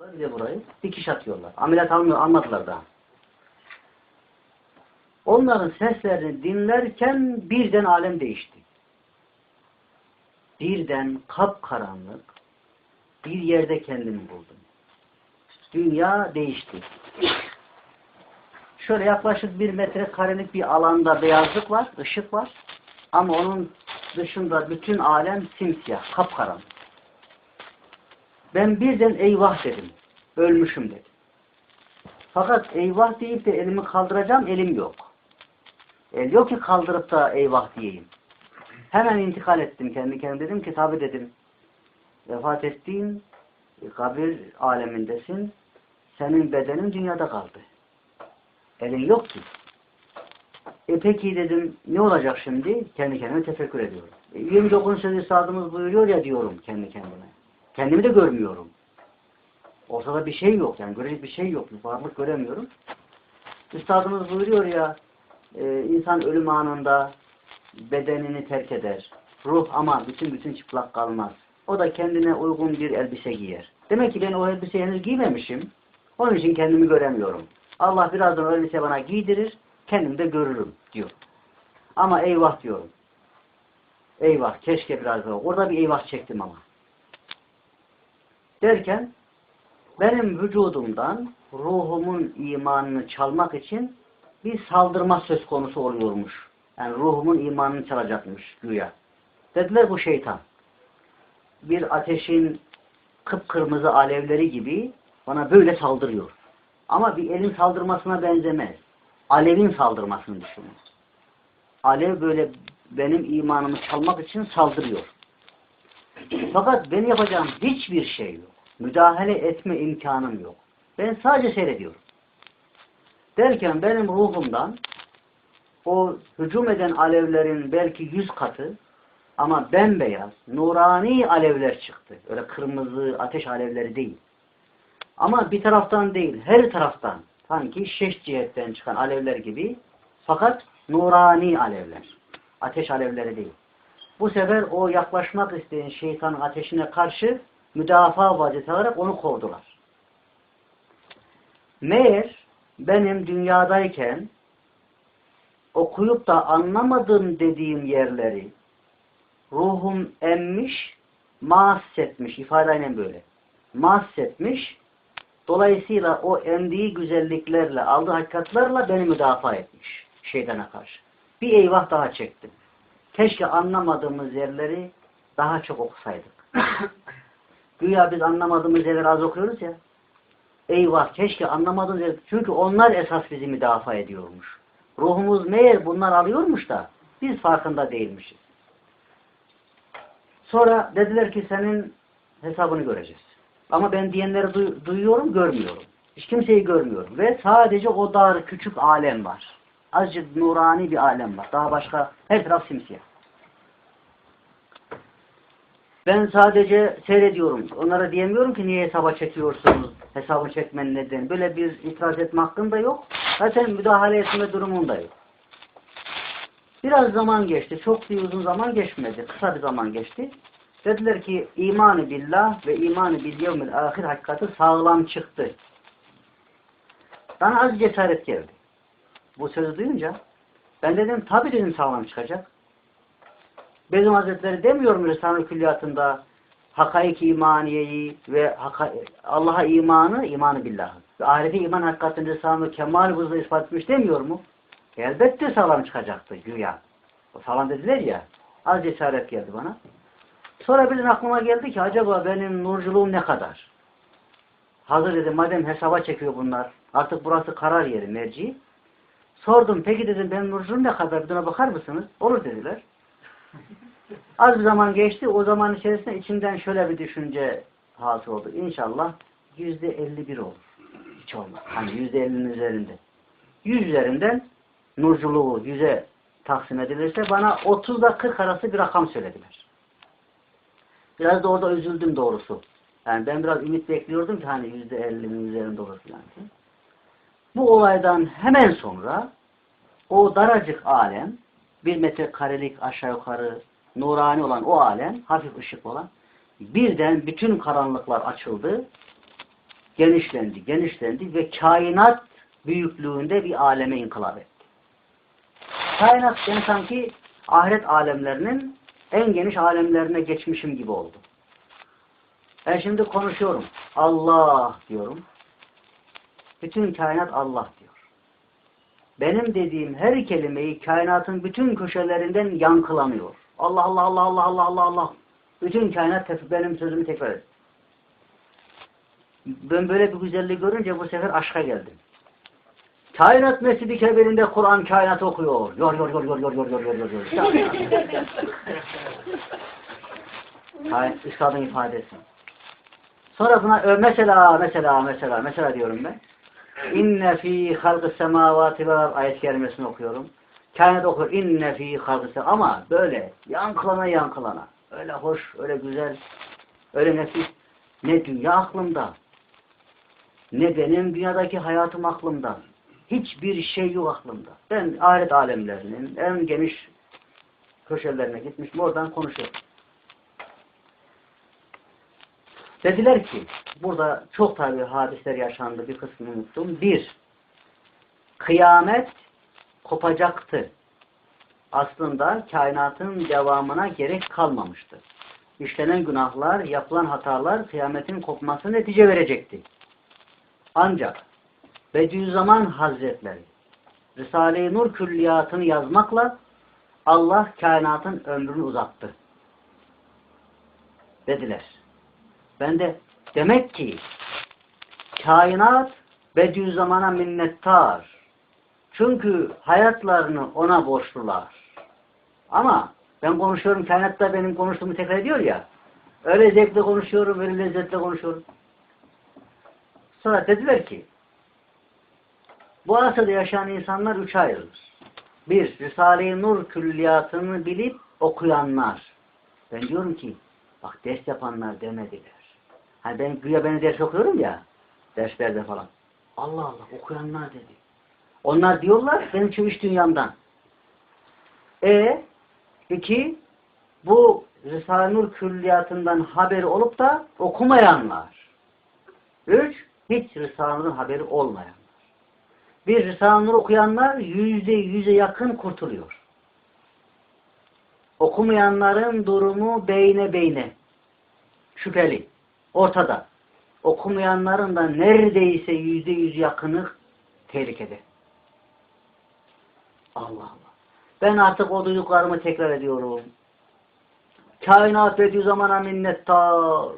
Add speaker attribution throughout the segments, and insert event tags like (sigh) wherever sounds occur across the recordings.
Speaker 1: Bir de burayı dikiş atıyorlar. Ameliyat almıyor, almadılar daha. Onların seslerini dinlerken birden alem değişti. Birden kapkaranlık bir yerde kendimi buldum. Dünya değişti. Şöyle yaklaşık bir metre karelik bir alanda beyazlık var, ışık var. Ama onun dışında bütün alem simsiyah, kapkaranlık. Ben birden eyvah dedim. Ölmüşüm dedim. Fakat eyvah deyip de elimi kaldıracağım, elim yok. El yok ki kaldırıp da eyvah diyeyim. Hemen intikal ettim kendi kendime. Dedim ki tabi dedim. Vefat ettiğin kabir alemindesin. Senin bedenin dünyada kaldı. Elin yok ki. E peki dedim ne olacak şimdi? Kendi kendime tefekkür ediyorum. E, 29. sözü üstadımız buyuruyor ya diyorum kendi kendime. Kendimi de görmüyorum. Ortada bir şey yok yani görecek bir şey yok. Bir varlık göremiyorum. Üstadımız buyuruyor ya e, insan ölüm anında bedenini terk eder. Ruh ama bütün bütün çıplak kalmaz. O da kendine uygun bir elbise giyer. Demek ki ben o elbiseyi henüz giymemişim. Onun için kendimi göremiyorum. Allah birazdan o elbise bana giydirir, kendimi de görürüm diyor. Ama eyvah diyorum. Eyvah, keşke biraz daha. Orada bir eyvah çektim ama. Derken benim vücudumdan ruhumun imanını çalmak için bir saldırma söz konusu oluyormuş. Yani ruhumun imanını çalacakmış güya. Dediler bu şeytan. Bir ateşin kıpkırmızı alevleri gibi bana böyle saldırıyor. Ama bir elin saldırmasına benzemez. Alevin saldırmasını düşünün. Alev böyle benim imanımı çalmak için saldırıyor. Fakat benim yapacağım hiçbir şey yok. Müdahale etme imkanım yok. Ben sadece seyrediyorum. Derken benim ruhumdan o hücum eden alevlerin belki yüz katı ama bembeyaz, nurani alevler çıktı. Öyle kırmızı ateş alevleri değil. Ama bir taraftan değil, her taraftan sanki şeş cihetten çıkan alevler gibi fakat nurani alevler. Ateş alevleri değil. Bu sefer o yaklaşmak isteyen şeytanın ateşine karşı müdafaa vaziyeti olarak onu kovdular. Meğer benim dünyadayken okuyup da anlamadım dediğim yerleri ruhum emmiş, mahsetmiş, ifadeyle böyle. Mahsetmiş, dolayısıyla o emdiği güzelliklerle, aldığı hakikatlerle beni müdafaa etmiş şeytana karşı. Bir eyvah daha çektim. Keşke anlamadığımız yerleri daha çok okusaydık. (coughs) Güya biz anlamadığımız yerleri az okuyoruz ya. Eyvah keşke anlamadığımız yer. Çünkü onlar esas bizi müdafaa ediyormuş. Ruhumuz meğer bunlar alıyormuş da biz farkında değilmişiz. Sonra dediler ki senin hesabını göreceğiz. Ama ben diyenleri duy duyuyorum, görmüyorum. Hiç kimseyi görmüyorum. Ve sadece o dar küçük alem var. Azıcık nurani bir alem var. Daha başka her taraf simsiyah. Ben sadece seyrediyorum. Onlara diyemiyorum ki niye hesaba çekiyorsunuz? Hesabı çekmenin nedeni. Böyle bir itiraz etme hakkım da yok. Zaten müdahale etme durumum da yok. Biraz zaman geçti. Çok bir uzun zaman geçmedi. Kısa bir zaman geçti. Dediler ki imanı billah ve imanı bil yevmil ahir hakikati sağlam çıktı. Bana az cesaret geldi. Bu sözü duyunca ben dedim tabi dedim sağlam çıkacak. Bezim Hazretleri demiyor mu Risale-i Külliyatı'nda hakaik imaniyeyi ve Allah'a imanı, imanı billah. Ve ahirete iman hakikatini Risale-i Kemal buzda ispat etmiş demiyor mu? Elbette sağlam çıkacaktı güya. O sağlam dediler ya. Az cesaret geldi bana. Sonra bir aklıma geldi ki acaba benim nurculuğum ne kadar? Hazır dedim madem hesaba çekiyor bunlar. Artık burası karar yeri merci. Sordum peki dedim benim nurculuğum ne kadar? Buna bakar mısınız? Olur dediler. (laughs) Az bir zaman geçti. O zaman içerisinde içimden şöyle bir düşünce hasıl oldu. İnşallah yüzde elli bir olur. Hiç olmaz. Hani yüzde ellinin üzerinde. Yüz üzerinden nurculuğu yüze taksim edilirse bana otuzda kırk arası bir rakam söylediler. Biraz da orada üzüldüm doğrusu. Yani ben biraz ümit bekliyordum ki hani yüzde ellinin üzerinde olur falan. Bu olaydan hemen sonra o daracık alem bir metrekarelik aşağı yukarı nurani olan o alem, hafif ışık olan birden bütün karanlıklar açıldı. genişlendi, genişlendi ve kainat büyüklüğünde bir aleme inkılap etti. Kainat ben sanki ahiret alemlerinin en geniş alemlerine geçmişim gibi oldu. Ben şimdi konuşuyorum. Allah diyorum. Bütün kainat Allah diyor. Benim dediğim her kelimeyi kainatın bütün köşelerinden yankılanıyor. Allah Allah Allah Allah Allah Allah Allah. Bütün kainat benim sözümü tekrar ediyor. Ben böyle bir güzelliği görünce bu sefer aşka geldim. Kainat Mescid-i Kebir'inde Kur'an kainat okuyor. Yor yor yor yor yor yor yor yor yor yor. Üstadın ifadesi. Sonra buna ö, mesela mesela mesela mesela diyorum ben. İnne fi halqı semavati ve ayet kerimesini okuyorum. Kainat okur. İnne fi halqı ama böyle yankılana yankılana. Öyle hoş, öyle güzel, öyle nefis. Ne dünya aklımda, ne benim dünyadaki hayatım aklımda. Hiçbir şey yok aklımda. Ben ahiret alemlerinin en geniş köşelerine gitmişim. Oradan konuşuyorum. Dediler ki, burada çok tabi hadisler yaşandı, bir kısmını unuttum. Bir, kıyamet kopacaktı. Aslında kainatın devamına gerek kalmamıştı. İşlenen günahlar, yapılan hatalar kıyametin kopması netice verecekti. Ancak Bediüzzaman Hazretleri Risale-i Nur külliyatını yazmakla Allah kainatın ömrünü uzattı. Dediler. Ben de demek ki kainat Bediüzzaman'a minnettar. Çünkü hayatlarını ona borçlular. Ama ben konuşuyorum, kainat da benim konuştuğumu tekrar ediyor ya. Öyle zevkle konuşuyorum, öyle lezzetle konuşuyorum. Sonra dediler ki bu asırda yaşayan insanlar üç ayrılır. Bir, Risale-i Nur külliyatını bilip okuyanlar. Ben diyorum ki bak ders yapanlar demediler. Hani ben güya ben ders okuyorum ya derslerde falan. Allah Allah okuyanlar dedi. Onlar diyorlar benim için üç dünyamdan. E iki bu Risale-i Nur külliyatından haberi olup da okumayanlar. Üç hiç Risale-i Nur haberi olmayanlar. Bir Risale-i Nur okuyanlar yüzde yüze yakın kurtuluyor. Okumayanların durumu beyne beyne. Şüpheli. Ortada. Okumayanların da neredeyse yüzde yüz yakını tehlikede. Allah Allah. Ben artık o duyduklarımı tekrar ediyorum. Kainat Bediüzzaman'a minnettar.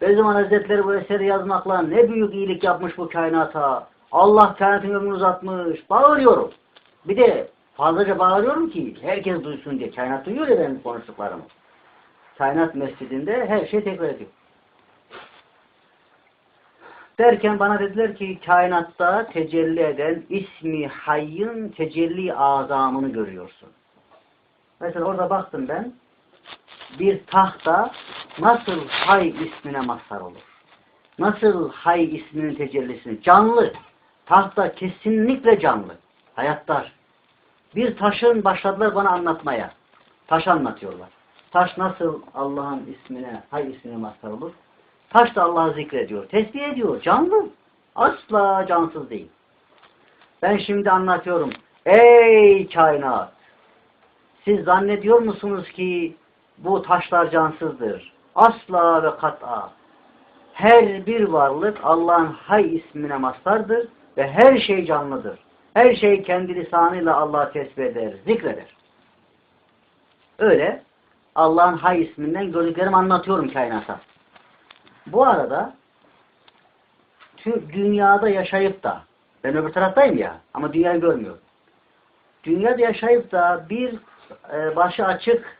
Speaker 1: Bediüzzaman Hazretleri bu eseri yazmakla ne büyük iyilik yapmış bu kainata. Allah kainatın ömrünü uzatmış. Bağırıyorum. Bir de fazlaca bağırıyorum ki herkes duysun diye. Kainat duyuyor ya benim konuştuklarımı. Kainat mescidinde her şey tekrar ediyor. Derken bana dediler ki kainatta tecelli eden ismi hayyın tecelli azamını görüyorsun. Mesela orada baktım ben bir tahta nasıl hay ismine mazhar olur? Nasıl hay isminin tecellisini? Canlı. Tahta kesinlikle canlı. Hayattar. Bir taşın başladılar bana anlatmaya. Taş anlatıyorlar. Taş nasıl Allah'ın ismine, hay ismine mazhar olur? Taş da Allah'ı zikrediyor. Tesbih ediyor. Canlı. Asla cansız değil. Ben şimdi anlatıyorum. Ey kainat! Siz zannediyor musunuz ki bu taşlar cansızdır? Asla ve kat'a. Her bir varlık Allah'ın hay ismine mastardır ve her şey canlıdır. Her şey kendi lisanıyla Allah'ı tesbih eder, zikreder. Öyle Allah'ın hay isminden gördüklerimi anlatıyorum kainata. Bu arada dünyada yaşayıp da ben öbür taraftayım ya ama dünyayı görmüyorum. Dünyada yaşayıp da bir e, başı açık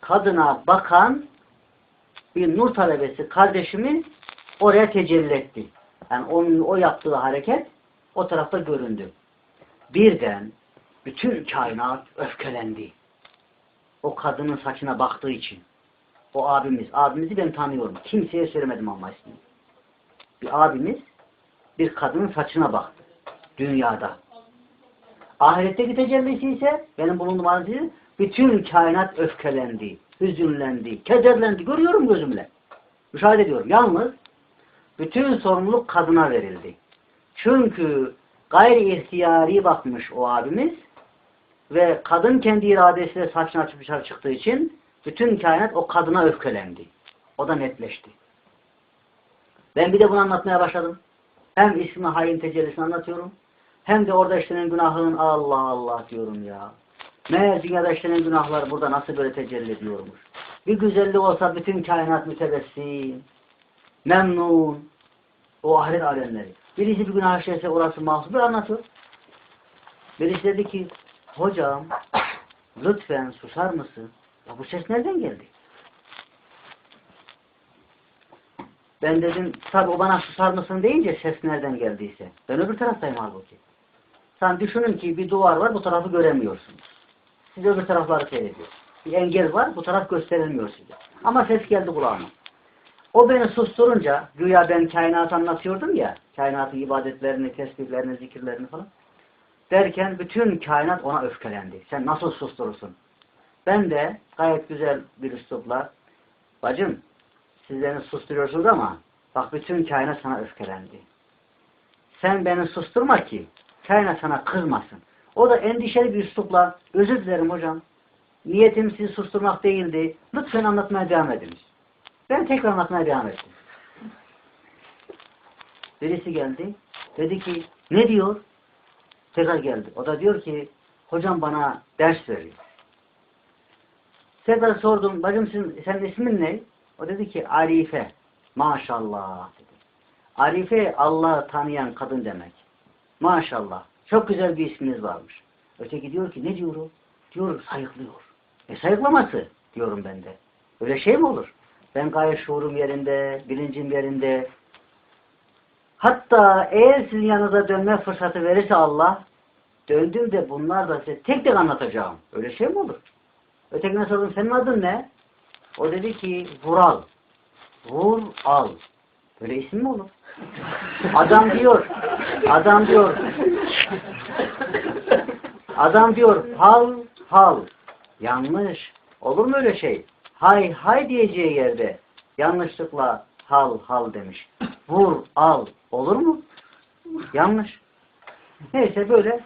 Speaker 1: kadına bakan bir nur talebesi kardeşimi oraya tecelli etti. Yani onun o yaptığı hareket o tarafta göründü. Birden bütün kainat öfkelendi. O kadının saçına baktığı için. O abimiz. Abimizi ben tanıyorum. Kimseye söylemedim ama ismini. Bir abimiz bir kadının saçına baktı. Dünyada. Ahiretteki tecellisi ise benim bulunduğum aziz bütün kainat öfkelendi, hüzünlendi, kederlendi. Görüyorum gözümle. Müşahede ediyorum. Yalnız Bütün sorumluluk kadına verildi. Çünkü gayri ihtiyari bakmış o abimiz ve kadın kendi iradesiyle saçını açıp dışarı çıktığı için bütün kainat o kadına öfkelendi. O da netleşti. Ben bir de bunu anlatmaya başladım. Hem ismi hain tecellisini anlatıyorum. Hem de orada işlenen günahın Allah Allah diyorum ya. Meğer dünyada işlenen günahlar burada nasıl böyle tecelli ediyormuş. Bir güzellik olsa bütün kainat mütebessim, memnun, o ahiret alemleri. Birisi bir günah işlese orası mahsur anlatıyor. Birisi dedi ki, hocam lütfen susar mısın? Ya bu ses nereden geldi? Ben dedim, tabi o bana susar mısın deyince ses nereden geldiyse. Ben öbür taraftayım halbuki. Sen düşünün ki bir duvar var, bu tarafı göremiyorsunuz. Siz öbür tarafları seyrediyorsunuz. Bir engel var, bu taraf gösterilmiyor size. Ama ses geldi kulağıma. O beni susturunca, güya ben kainatı anlatıyordum ya, kainatın ibadetlerini, tesbihlerini, zikirlerini falan. Derken bütün kainat ona öfkelendi. Sen nasıl susturursun? Ben de gayet güzel bir üslupla, bacım siz susturuyorsunuz ama bak bütün kainat sana öfkelendi. Sen beni susturma ki kainat sana kızmasın. O da endişeli bir üslupla özür dilerim hocam. Niyetim sizi susturmak değildi. Lütfen anlatmaya devam ediniz. Ben tekrar anlatmaya devam ettim. Birisi geldi. Dedi ki ne diyor? Tekrar geldi. O da diyor ki hocam bana ders veriyor. Tekrar sordum. Bacım senin, senin ismin ne? O dedi ki Arife. Maşallah dedi. Arife Allah'ı tanıyan kadın demek. Maşallah. Çok güzel bir isminiz varmış. Öteki diyor ki ne diyor o? Diyor sayıklıyor. E sayıklaması diyorum ben de. Öyle şey mi olur? Ben gayet şuurum yerinde, bilincim yerinde. Hatta eğer sizin yanınıza dönme fırsatı verirse Allah, döndüğümde bunlar da size tek tek anlatacağım. Öyle şey mi olur? Ötekine sordum, senin adın ne? O dedi ki, Vural. Vur al. Böyle isim mi olur? (laughs) Adam diyor, adam diyor, (laughs) adam diyor, hal, hal. Yanlış. Olur mu öyle şey? Hay hay diyeceği yerde yanlışlıkla hal hal demiş. Vur al. Olur mu? Yanlış. Neyse böyle.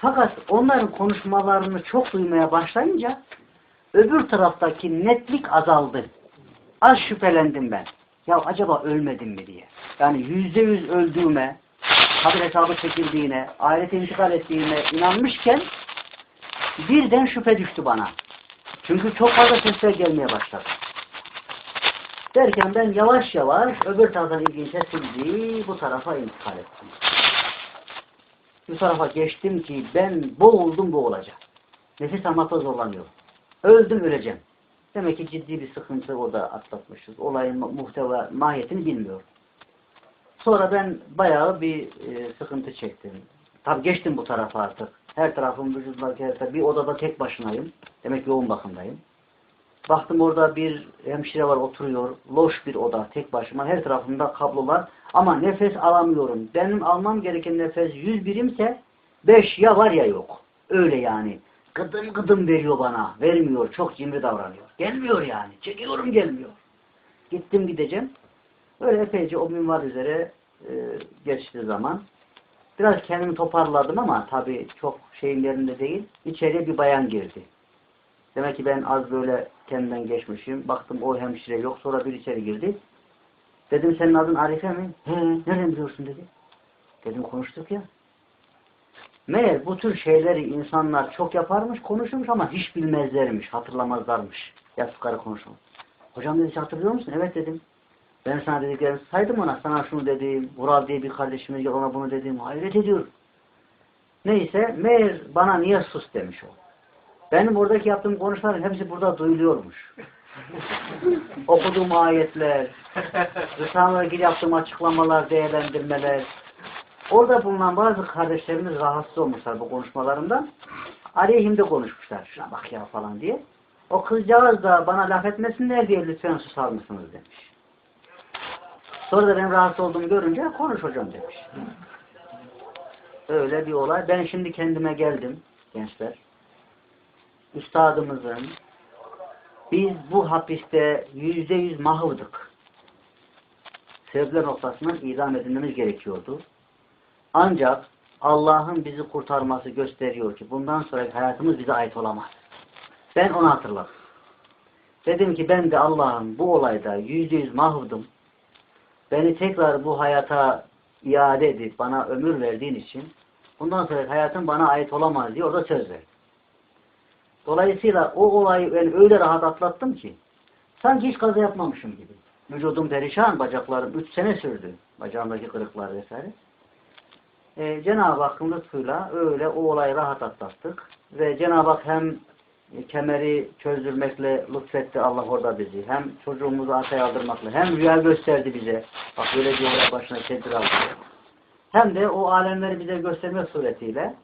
Speaker 1: Fakat onların konuşmalarını çok duymaya başlayınca öbür taraftaki netlik azaldı. Az şüphelendim ben. Ya acaba ölmedim mi diye. Yani yüzde yüz öldüğüme, kabir hesabı çekildiğine, ahirete intikal ettiğine inanmışken birden şüphe düştü bana. Çünkü çok fazla sesler gelmeye başladı. Derken ben yavaş yavaş öbür taraftan ilginç sesildi, bu tarafa intikal ettim. Bu tarafa geçtim ki ben boğuldum boğulacağım. Nefes almakta zorlanıyorum. Öldüm öleceğim. Demek ki ciddi bir sıkıntı orada atlatmışız. Olayın muhteva, mahiyetini bilmiyorum. Sonra ben bayağı bir e, sıkıntı çektim. Tabi geçtim bu tarafa artık. Her tarafım vücudumdaki her tarafı. Bir odada tek başınayım. Demek yoğun bakımdayım. Baktım orada bir hemşire var oturuyor. Loş bir oda tek başıma. Her tarafımda kablolar. Ama nefes alamıyorum. Benim almam gereken nefes 100 birimse 5 ya var ya yok. Öyle yani. Gıdım gıdım veriyor bana. Vermiyor. Çok cimri davranıyor. Gelmiyor yani. Çekiyorum gelmiyor. Gittim gideceğim. Öyle epeyce o minvar üzere e, geçti zaman. Biraz kendimi toparladım ama tabii çok şeyin yerinde değil. İçeriye bir bayan girdi. Demek ki ben az böyle kendimden geçmişim. Baktım o hemşire yok. Sonra bir içeri girdi. Dedim senin adın Arife mi? He, nereden biliyorsun dedi. Dedim konuştuk ya. Meğer bu tür şeyleri insanlar çok yaparmış, konuşurmuş ama hiç bilmezlermiş, hatırlamazlarmış. Yastıkları konuşalım. Hocam dedi hatırlıyor musun? Evet dedim. Ben sana dediklerimi saydım ona. Sana şunu dedim. Vural diye bir kardeşimiz var ona bunu dedim. Hayret ediyorum. Neyse meğer bana niye sus demiş o. Benim oradaki yaptığım konuşmaların hepsi burada duyuluyormuş. (laughs) Okuduğum ayetler, Risale'le ilgili yaptığım açıklamalar, değerlendirmeler. Orada bulunan bazı kardeşlerimiz rahatsız olmuşlar bu konuşmalarımdan. Aleyhimde konuşmuşlar. Şuna bak ya falan diye. O kızcağız da bana laf etmesinler diye lütfen susar mısınız demiş. Sonra da ben rahatsız olduğumu görünce konuş hocam demiş. Öyle bir olay. Ben şimdi kendime geldim gençler. Üstadımızın biz bu hapiste yüzde yüz mahvuduk. sebepler noktasından idam edilmemiz gerekiyordu. Ancak Allah'ın bizi kurtarması gösteriyor ki bundan sonraki hayatımız bize ait olamaz. Ben onu hatırladım. Dedim ki ben de Allah'ın bu olayda yüzde yüz mahvudum. Beni tekrar bu hayata iade edip bana ömür verdiğin için bundan sonra hayatım bana ait olamaz diye orada söz verdim. Dolayısıyla o olayı ben öyle rahat atlattım ki sanki hiç kaza yapmamışım gibi. Vücudum perişan, bacaklarım üç sene sürdü. Bacağımdaki kırıklar vesaire. Ee, Cenab-ı Hakk'ın lütfuyla öyle o olayı rahat atlattık. Ve Cenab-ı Hak hem kemeri çözdürmekle lütfetti Allah orada bizi. Hem çocuğumuzu arkaya aldırmakla. Hem rüya gösterdi bize. Bak böyle bir olay başına tedbir aldı. Hem de o alemleri bize göstermek suretiyle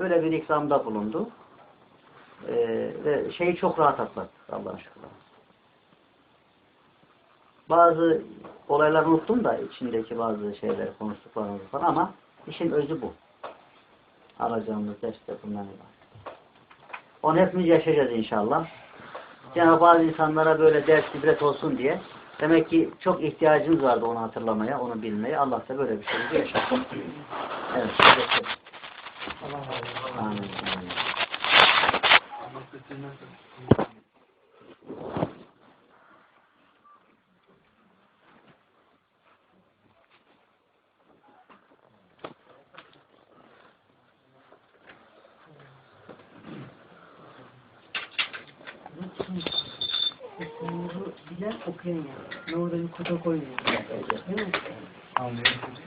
Speaker 1: böyle bir ikramda bulundu. Ee, ve şeyi çok rahat atlattık Allah'a şükür. Bazı olayları unuttum da içindeki bazı şeyleri konuştuklarımızı falan ama işin özü bu. Alacağımız ders de bundan ibaret. Onu hepimiz yaşayacağız inşallah. Cenab-ı bazı insanlara böyle ders ibret olsun diye demek ki çok ihtiyacımız vardı onu hatırlamaya, onu bilmeye. Allah da böyle bir şey bize yaşatsın. Evet. evet.
Speaker 2: Allah razı olsun.
Speaker 1: Amin. amin.
Speaker 2: Allah kötülüğünden bilen okuyan ya. Ne orada bir kutu koyuyor. Değil mi?
Speaker 3: Anlıyorum.